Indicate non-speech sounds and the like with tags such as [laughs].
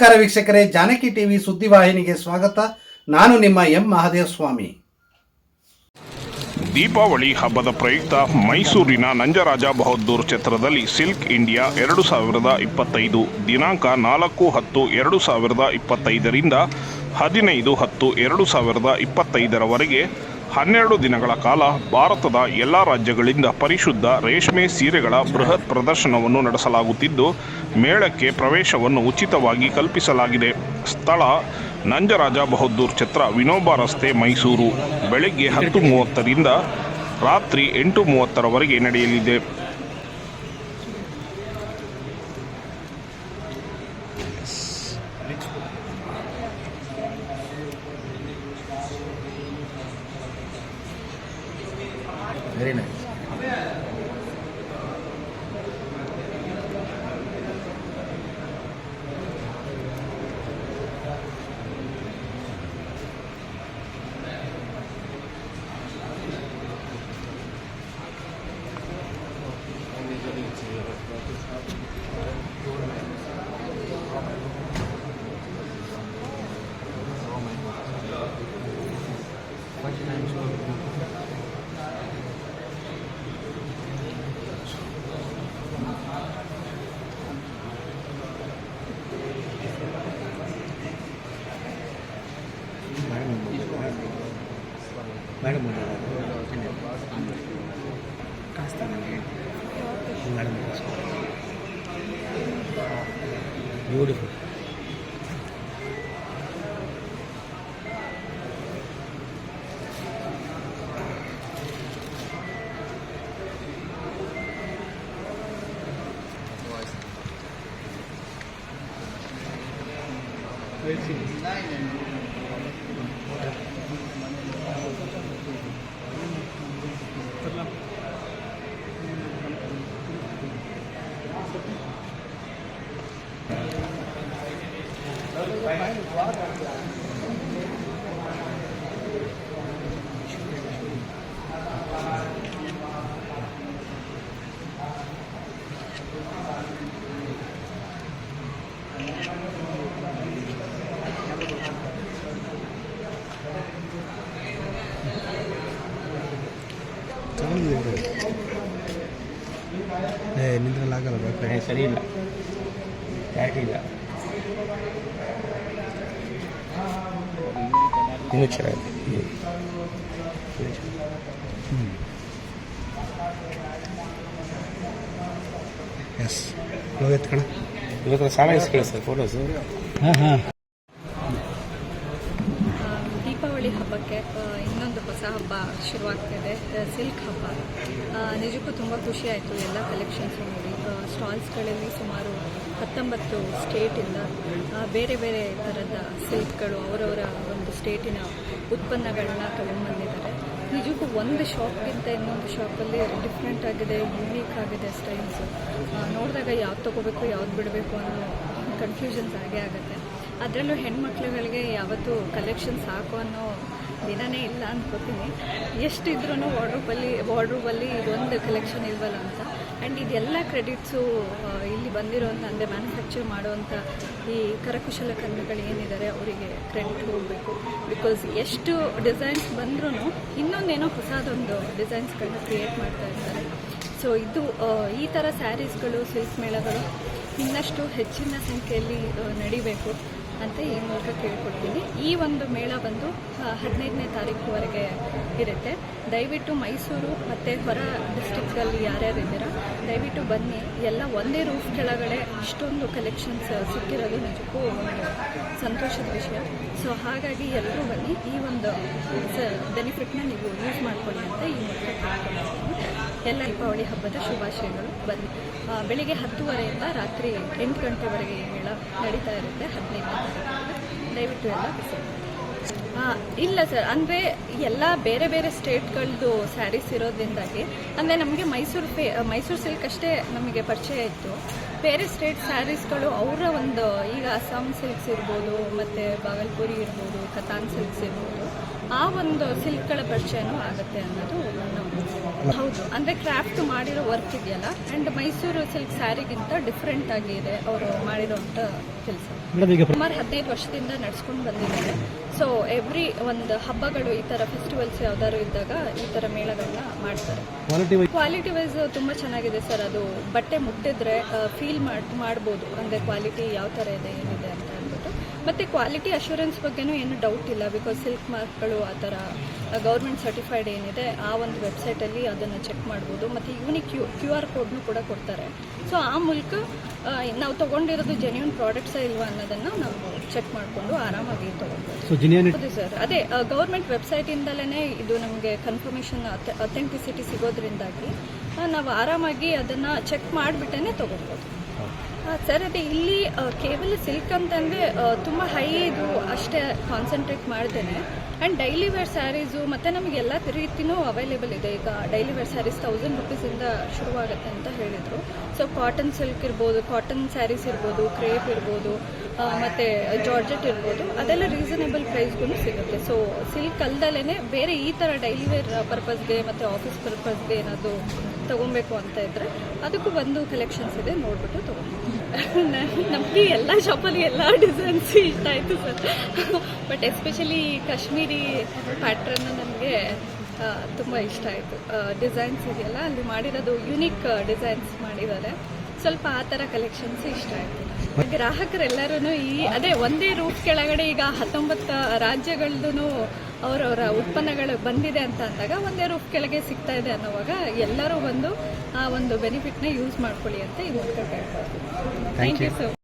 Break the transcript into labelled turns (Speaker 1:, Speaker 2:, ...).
Speaker 1: ನಮಸ್ಕಾರ ವೀಕ್ಷಕರೇ, ಜಾನಕಿ ಟಿವಿ ಸುದ್ದಿವಾಹಿನಿಗೆ ಸ್ವಾಗತ. ನಾನು ನಿಮ್ಮ ಎಂ ಮಹಾದೇವ ಸ್ವಾಮಿ
Speaker 2: ದೀಪಾವಳಿ ಹಬ್ಬದ ಪ್ರಯುಕ್ತ ಮೈಸೂರಿನ ನಂಜರಾಜ ಬಹದ್ದೂರ್ ಚಿತ್ರದಲ್ಲಿ ಸಿಲ್ಕ್ ಇಂಡಿಯಾ ಎರಡು ಸಾವಿರದ ಇಪ್ಪತ್ತೈದು ದಿನಾಂಕ ನಾಲ್ಕು ಹತ್ತು ಎರಡು ಸಾವಿರದ ಇಪ್ಪತ್ತೈದರಿಂದ ಹದಿನೈದು ಹತ್ತು ಎರಡು ಸಾವಿರದ ಇಪ್ಪತ್ತೈದರವರೆಗೆ ಹನ್ನೆರಡು ದಿನಗಳ ಕಾಲ ಭಾರತದ ಎಲ್ಲ ರಾಜ್ಯಗಳಿಂದ ಪರಿಶುದ್ಧ ರೇಷ್ಮೆ ಸೀರೆಗಳ ಬೃಹತ್ ಪ್ರದರ್ಶನವನ್ನು ನಡೆಸಲಾಗುತ್ತಿದ್ದು, ಮೇಳಕ್ಕೆ ಪ್ರವೇಶವನ್ನು ಉಚಿತವಾಗಿ ಕಲ್ಪಿಸಲಾಗಿದೆ. ಸ್ಥಳ ನಂಜರಾಜ ಬಹದ್ದೂರ್ ಛತ್ರ, ವಿನೋಬಾ ರಸ್ತೆ, ಮೈಸೂರು. ಬೆಳಗ್ಗೆ ಹತ್ತು ಮೂವತ್ತರಿಂದ ರಾತ್ರಿ ಎಂಟು ಮೂವತ್ತರವರೆಗೆ ನಡೆಯಲಿದೆ. Very nice.
Speaker 1: ವೆರಿ ನೈಸ್ વેચી Thank you. ಏ ನಿಂದ್ರಲ್ಲಾಗಲ್ಲ ಬೇಕು
Speaker 3: ಸರಿ ಇಲ್ಲ. ಕ್ಲಾರಿಟಿ ಇಲ್ಲ? ಇನ್ನೂ ಚೆನ್ನಾಗಿದೆ.
Speaker 1: ಎಸ್ ಹೋಗಿ ಎತ್ಕಣ
Speaker 3: ಇವತ್ತು ಸಾಲ ಇಸ್ಕೊಳ್ಳಿ ಸರ್ ಫೋಟೋಸು
Speaker 1: ಹಾಂ ಹಾಂ
Speaker 4: ದೀಪಾವಳಿ ಹಬ್ಬಕ್ಕೆ ಆ, ಇನ್ನೊಂದು ಹೊಸ ಹಬ್ಬ ಶುರುವಾಗ್ತಿದೆ ಸಿಲ್ಕ್ ಹಬ್ಬ. ನಿಜಕ್ಕೂ ತುಂಬ ಖುಷಿ ಆಯಿತು ಎಲ್ಲ ಕಲೆಕ್ಷನ್ಸ್ ನೋಡಿ ಸ್ಟಾಲ್ಸ್ಗಳಲ್ಲಿ ಸುಮಾರು ಹತ್ತೊಂಬತ್ತು ಸ್ಟೇಟಿಂದ ಬೇರೆ ಬೇರೆ ಥರದ ಸಿಲ್ಕ್ಗಳು ಅವರವರ ಒಂದು ಸ್ಟೇಟಿನ ಉತ್ಪನ್ನಗಳನ್ನ ತಗೊಂಡ್ಬಂದಿದ್ದಾರೆ. ನಿಜಕ್ಕೂ ಒಂದು ಶಾಪ್ಗಿಂತ ಇನ್ನೊಂದು ಶಾಪಲ್ಲಿ ಡಿಫ್ರೆಂಟ್ ಆಗಿದೆ ಯೂನೀಕ್ ಆಗಿದೆ ಸ್ಟೈಲ್ಸು ನೋಡಿದಾಗ ಯಾವ್ದು ತೊಗೋಬೇಕು, ಯಾವ್ದು ಬಿಡಬೇಕು ಅನ್ನೋ ಕನ್ಫ್ಯೂಷನ್ಸ್ ಆಗೇ ಆಗುತ್ತೆ. ಅದರಲ್ಲೂ ಹೆಣ್ಮಕ್ಳುಗಳಿಗೆ ಯಾವತ್ತೂ ಕಲೆಕ್ಷನ್ ಸಾಕು ಅನ್ನೋ ದಿನನೇ ಇಲ್ಲ ಅನ್ಕೋತೀನಿ. ಎಷ್ಟಿದ್ರೂ ವಾರ್ಡ್ರೂಬಲ್ಲಿ ವಾರ್ಡ್ರೂಬಲ್ಲಿ ಇದೊಂದು ಕಲೆಕ್ಷನ್ ಇಲ್ವಲ್ಲ ಅಂತ. ಆ್ಯಂಡ್ ಇದೆಲ್ಲ ಕ್ರೆಡಿಟ್ಸು ಇಲ್ಲಿ ಬಂದಿರೋಂಥ ಅಂದರೆ ಮ್ಯಾನುಫ್ಯಾಕ್ಚರ್ ಮಾಡುವಂಥ ಈ ಕರಕುಶಲ ಕರ್ಮಿಗಳು ಏನಿದ್ದಾರೆ ಅವರಿಗೆ ಕ್ರೆಡಿಟ್ ಹೋಗಬೇಕು ಬಿಕಾಸ್ ಎಷ್ಟು ಡಿಸೈನ್ಸ್ ಬಂದ್ರೂ ಇನ್ನೊಂದೇನೋ ಹೊಸದೊಂದು ಡಿಸೈನ್ಸ್ಗಳನ್ನ ಕ್ರಿಯೇಟ್ ಮಾಡ್ತಾ ಇರ್ತಾರೆ. ಸೊ ಇದು ಈ ಥರ ಸ್ಯಾರೀಸ್ಗಳು ಸಿಲ್ಕ್ ಮೇಳಗಳು ಇನ್ನಷ್ಟು ಹೆಚ್ಚಿನ ಸಂಖ್ಯೆಯಲ್ಲಿ ನಡಿಬೇಕು. ಅಂತ ಈ ಮೂಲಕ ಕೇಳ್ಕೊಡ್ತೀನಿ. ಈ ಒಂದು ಮೇಳ ಬಂದು ಹದಿನೈದನೇ ತಾರೀಕುವರೆಗೆ ಇರುತ್ತೆ. ದಯವಿಟ್ಟು ಮೈಸೂರು ಮತ್ತು ಹೊರ ಡಿಸ್ಟಿಕ್ಸಲ್ಲಿ ಯಾರ್ಯಾರು ಇದ್ದೀರಾ, ದಯವಿಟ್ಟು ಬನ್ನಿ. ಎಲ್ಲ ಒಂದೇ ರೂಫ್ ಕೆಳಗಡೆ ಇಷ್ಟೊಂದು ಕಲೆಕ್ಷನ್ಸ್ ಸಿಕ್ಕಿರೋದು ನಿಜಕ್ಕೂ ಸಂತೋಷದ ವಿಷಯ. ಸೊ ಹಾಗಾಗಿ ಎಲ್ಲರೂ ಬನ್ನಿ. ಈ ಒಂದು ಬೆನಿಫಿಟ್ನ ನೀವು ಯೂಸ್ ಮಾಡ್ಕೊಳ್ಳಿ ಅಂತ ಈ ಮೂಲಕ ಎಲ್ಲ ದೀಪಾವಳಿ ಹಬ್ಬದ ಶುಭಾಶಯಗಳು. ಬನ್ನಿ. ಬೆಳಿಗ್ಗೆ ಹತ್ತುವರೆಯಿಂದ ರಾತ್ರಿ ಎಂಟು ಗಂಟೆವರೆಗೆ ಈ ಮೇಳ ನಡೀತಾ ಇರುತ್ತೆ ಹದಿನೈದು ದಯವಿಟ್ಟು ಎಲ್ಲ ಇಲ್ಲ ಸರ್, ಅಂದರೆ ಎಲ್ಲ ಬೇರೆ ಬೇರೆ ಸ್ಟೇಟ್ಗಳದ್ದು ಸ್ಯಾರೀಸ್ ಇರೋದ್ರಿಂದಾಗಿ, ಅಂದರೆ ನಮಗೆ ಮೈಸೂರು ಪೇ ಮೈಸೂರು ಸಿಲ್ಕ್ ಅಷ್ಟೇ ನಮಗೆ ಪರಿಚಯ ಇತ್ತು. ಬೇರೆ ಸ್ಟೇಟ್ ಸ್ಯಾರೀಸ್ಗಳು ಅವರ ಒಂದು, ಈಗ ಅಸ್ಸಾಂ ಸಿಲ್ಕ್ಸ್ ಇರ್ಬೋದು, ಮತ್ತು ಬಾಗಲ್ಪುರಿ ಇರ್ಬೋದು ಕತಾನ್ ಸಿಲ್ಕ್ಸ್ ಇರ್ಬೋದು. ಆ ಒಂದು ಸಿಲ್ಕ್ಗಳ ಪರಿಚಯನೂ ಆಗುತ್ತೆ ಅನ್ನೋದು ನಮ್ಮ ಹೌದು. ಅಂದರೆ ಕ್ರಾಫ್ಟ್ ಮಾಡಿರೋ ವರ್ಕ್ ಇದೆಯಲ್ಲ ಆ್ಯಂಡ್ ಮೈಸೂರು ಸಿಲ್ಕ್ ಸ್ಯಾರಿಗಿಂತ ಡಿಫ್ರೆಂಟ್ ಆಗಿ ಇದೆ ಅವರು ಮಾಡಿರೋಂಥ ಕೆಲಸ. ಸುಮಾರು ಹದಿನೈದು ವರ್ಷದಿಂದ ನಡ್ಸ್ಕೊಂಡು ಬಂದಿದ್ದಾರೆ. ಸೊ ಎವ್ರಿ ಒಂದು ಹಬ್ಬಗಳು ಈ ಥರ ಫೆಸ್ಟಿವಲ್ಸ್ ಯಾವ್ದಾದ್ರು ಇದ್ದಾಗ ಈ ಥರ ಮೇಳಗಳನ್ನ ಮಾಡ್ತಾರೆ.
Speaker 3: ಕ್ವಾಲಿಟಿ
Speaker 4: ವೈಸ್ ತುಂಬ ಚೆನ್ನಾಗಿದೆ ಸರ್ ಅದು. ಬಟ್ಟೆ ಮುಟ್ಟಿದ್ರೆ ಫೀಲ್ ಮಾಡಿ ಮಾಡ್ಬೋದು. ಅಂದರೆ ಕ್ವಾಲಿಟಿ ಯಾವ ಥರ ಇದೆ ಏನಿದೆ ಅಂತ. ಮತ್ತು ಕ್ವಾಲಿಟಿ ಅಶ್ಯೂರೆನ್ಸ್ ಬಗ್ಗೆನೂ ಏನು ಡೌಟ್ ಇಲ್ಲ ಬಿಕಾಸ್ ಸಿಲ್ಕ್ ಮಾರ್ಕ್ಗಳು ಆ ಥರ ಗೌರ್ಮೆಂಟ್ ಸರ್ಟಿಫೈಡ್ ಏನಿದೆ ಆ ಒಂದು ವೆಬ್ಸೈಟಲ್ಲಿ ಅದನ್ನು ಚೆಕ್ ಮಾಡ್ಬೋದು. ಮತ್ತು ಯೂನಿಕ್ ಕ್ಯೂ ಕ್ಯೂ ಆರ್ ಕೋಡ್ನು ಕೂಡ ಕೊಡ್ತಾರೆ. ಸೊ ಆ ಮೂಲಕ ನಾವು ತೊಗೊಂಡಿರೋದು ಜೆನ್ಯೂನ್ ಪ್ರಾಡಕ್ಟ್ಸೇ ಇಲ್ವಾ ಅನ್ನೋದನ್ನು ನಾವು ಚೆಕ್ ಮಾಡಿಕೊಂಡು ಆರಾಮಾಗಿ ತೊಗೊಳ್ಬೋದು ಹೌದು ಸರ್ ಅದೇ ಗೌರ್ಮೆಂಟ್ ವೆಬ್ಸೈಟಿಂದಲೇ ಇದು ನಮಗೆ ಕನ್ಫರ್ಮೇಷನ್ ಅಥೆಂಟಿಸಿಟಿ ಸಿಗೋದ್ರಿಂದಾಗಿ ನಾವು ಆರಾಮಾಗಿ ಅದನ್ನು ಚೆಕ್ ಮಾಡಿಬಿಟ್ಟೇ ತೊಗೊಳ್ಬೋದು ಸರ್, ಅದೇ ಇಲ್ಲಿ ಕೇವಲ ಸಿಲ್ಕ್ ಅಂತಂದರೆ ತುಂಬ ಹೈ ಇದು ಅಷ್ಟೇ ಕಾನ್ಸಂಟ್ರೇಟ್ ಮಾಡ್ತೇನೆ ಆ್ಯಂಡ್ ಡೈಲಿ ವೇರ್ ಸ್ಯಾರೀಸು ಮತ್ತು ನಮಗೆ ಎಲ್ಲ ರೀತಿನೂ ಅವೈಲೇಬಲ್ ಇದೆ. ಈಗ ಡೈಲಿ ವೇರ್ ಸ್ಯಾರೀಸ್ ತೌಸಂಡ್ ರುಪೀಸಿಂದ ಶುರುವಾಗುತ್ತೆ ಅಂತ ಹೇಳಿದರು. ಸೊ ಕಾಟನ್ ಸಿಲ್ಕ್ ಇರ್ಬೋದು ಕಾಟನ್ ಸ್ಯಾರೀಸ್ ಇರ್ಬೋದು ಕ್ರೇಪ್ ಇರ್ಬೋದು ಮತ್ತೆ ಜಾರ್ಜೆಟ್ ಇರ್ಬೋದು, ಅದೆಲ್ಲ ರೀಸನೇಬಲ್ ಪ್ರೈಸ್ಗೂ ಸಿಗುತ್ತೆ. ಸೊ ಸಿಲ್ಕ್ ಅಲ್ದಲೇ ಬೇರೆ ಈ ಥರ ಡೈಲಿ ವೇರ್ ಪರ್ಪಸ್ಗೆ ಮತ್ತು ಆಫೀಸ್ ಪರ್ಪಸ್ಗೆ ಏನಾದರೂ ತಗೊಬೇಕು ಅಂತ ಇದ್ದರೆ ಅದಕ್ಕೂ ಒಂದು ಕಲೆಕ್ಷನ್ಸ್ ಇದೆ, ನೋಡ್ಬಿಟ್ಟು ತೊಗೊಬೋದು [laughs] ನಮಗೆ ಎಲ್ಲ ಶಾಪಲ್ಲಿ ಎಲ್ಲ ಡಿಸೈನ್ಸ್ ಇಷ್ಟ ಆಯಿತು sir but especially Kashmiri pattern ನನಗೆ ತುಂಬ ಇಷ್ಟ ಆಯಿತು. ಡಿಸೈನ್ಸ್ ಇದೆಯಲ್ಲ, ಅಲ್ಲಿ ಮಾಡಿರೋದು ಯುನಿಕ್ ಡಿಸೈನ್ಸ್ ಮಾಡಿದ್ದಾರೆ. ಸ್ವಲ್ಪ ಆ ಥರ ಕಲೆಕ್ಷನ್ಸ್ ಇಷ್ಟ ಆಯಿತು. ಗ್ರಾಹಕರೆಲ್ಲರೂ ಈ ಅದೇ ಒಂದೇ ರೂಟ್ ಕೆಳಗಡೆ ಈಗ ಹತ್ತೊಂಬತ್ತು ರಾಜ್ಯಗಳದ್ದು ಅವರವರ ಉತ್ಪನ್ನಗಳು ಬಂದಿದೆ ಅಂತ ಅಂದಾಗ ಒಂದೇ ರೂಪ್ ಕೆಳಗೆ ಸಿಗ್ತಾ ಇದೆ ಅನ್ನೋವಾಗ ಎಲ್ಲರೂ ಬಂದು ಆ ಒಂದು ಬೆನಿಫಿಟ್ನ ಯೂಸ್ ಮಾಡ್ಕೊಳ್ಳಿ ಅಂತ ಈ ಮೂಲಕ ಕೇಳ್ಕೊಳ್ತೀನಿ ಥ್ಯಾಂಕ್ ಯು ಸರ್